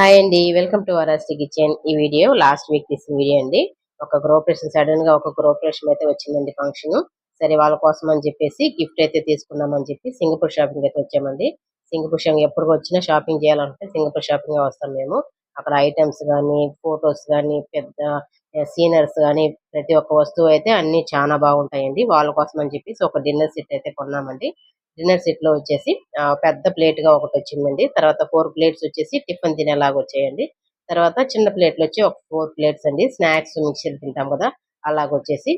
Hi అండి. Welcome to వరాస్టి kitchen. ఈ వీడియో లాస్ట్ వీక్ తీసిన వీడియో అండి. ఒక గ్రోపరేషన్ సడన్గా ఒక గ్రోపరేషన్ అయితే వచ్చిందండి ఫంక్షన్. సరే వాళ్ళ కోసం అని చెప్పేసి గిఫ్ట్ అయితే తీసుకున్నామని అని చెప్పి సింగపూర్ షాపింగ్ అయితే వచ్చామండి. సింగపూర్ షాపింగ్ ఎప్పుడు వచ్చినా షాపింగ్ చేయాలంటే సింగపూర్ షాపింగ్ వస్తాం మేము. అక్కడ ఐటమ్స్ కానీ ఫొటోస్ కానీ పెద్ద సీనర్స్ కానీ ప్రతి ఒక్క వస్తువు అయితే అన్ని చాలా బాగుంటాయండి. వాళ్ళ కోసం అని చెప్పేసి ఒక డిన్నర్ సెట్ అయితే కొన్నామండి. డిన్నర్ సెట్లో వచ్చేసి పెద్ద ప్లేట్గా ఒకటి వచ్చిందండి. తర్వాత ఫోర్ ప్లేట్స్ వచ్చేసి టిఫిన్ తినేలాగా వచ్చాయండి. తర్వాత చిన్న ప్లేట్లు వచ్చి ఒక ఫోర్ ప్లేట్స్ అండి. స్నాక్స్ మిక్చర్ తింటాం కదా అలాగ వచ్చేసి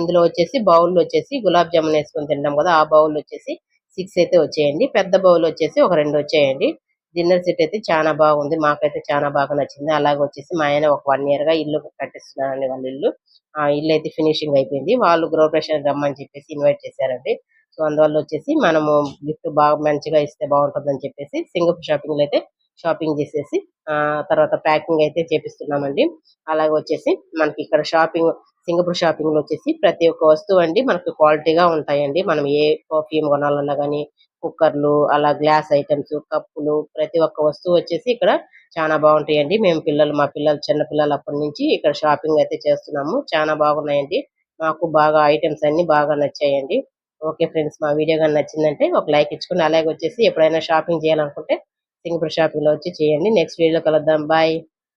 ఇందులో వచ్చేసి బౌల్ వచ్చేసి గులాబ్ జామున్ వేసుకొని తింటాం కదా ఆ బౌల్ వచ్చేసి సిక్స్ అయితే వచ్చేయండి. పెద్ద బౌల్ వచ్చేసి ఒక రెండు వచ్చాయండి. డిన్నర్ సెట్ అయితే చాలా బాగుంది. మాకైతే చాలా బాగా నచ్చింది. అలాగే వచ్చేసి మా ఆయన ఒక వన్ ఇయర్గా ఇల్లు కట్టిస్తున్నారండి వాళ్ళ ఇల్లు. ఆ ఇల్లు అయితే ఫినిషింగ్ అయిపోయింది. వాళ్ళు గృహప్రవేశం రమ్మని చెప్పేసి ఇన్వైట్ చేశారండి. సో అందువల్ల వచ్చేసి మనము గిఫ్ట్ బాగా మంచిగా ఇస్తే బాగుంటుందని చెప్పేసి సింగపూర్ షాపింగ్లో అయితే షాపింగ్ చేసేసి తర్వాత ప్యాకింగ్ అయితే చేపిస్తున్నామండి. అలాగే వచ్చేసి మనకి ఇక్కడ షాపింగ్ సింగపూర్ షాపింగ్లో వచ్చేసి ప్రతి ఒక్క వస్తువు అండి మనకి క్వాలిటీగా ఉంటాయండి. మనం ఏ పర్ఫ్యూమ్ కొనాలన్నా కానీ కుక్కర్లు అలా గ్లాస్ ఐటమ్స్ కప్పులు ప్రతి ఒక్క వస్తువు వచ్చేసి ఇక్కడ చాలా బాగుంటాయండి. మేము పిల్లలు మా పిల్లలు చిన్న పిల్లలు అప్పటి నుంచి ఇక్కడ షాపింగ్ అయితే చేస్తున్నాము. చాలా బాగున్నాయండి. మాకు బాగా ఐటమ్స్ అన్ని బాగా నచ్చాయండి. ఓకే ఫ్రెండ్స్ మా వీడియో కానీ నచ్చిందంటే ఒక లైక్ ఇచ్చుకుని అలాగే వచ్చేసి ఎప్పుడైనా షాపింగ్ చేయాలనుకుంటే సింగపూర్ షాపింగ్లో వచ్చి చేయండి. నెక్స్ట్ వీడియో కలుద్దాం. బాయ్.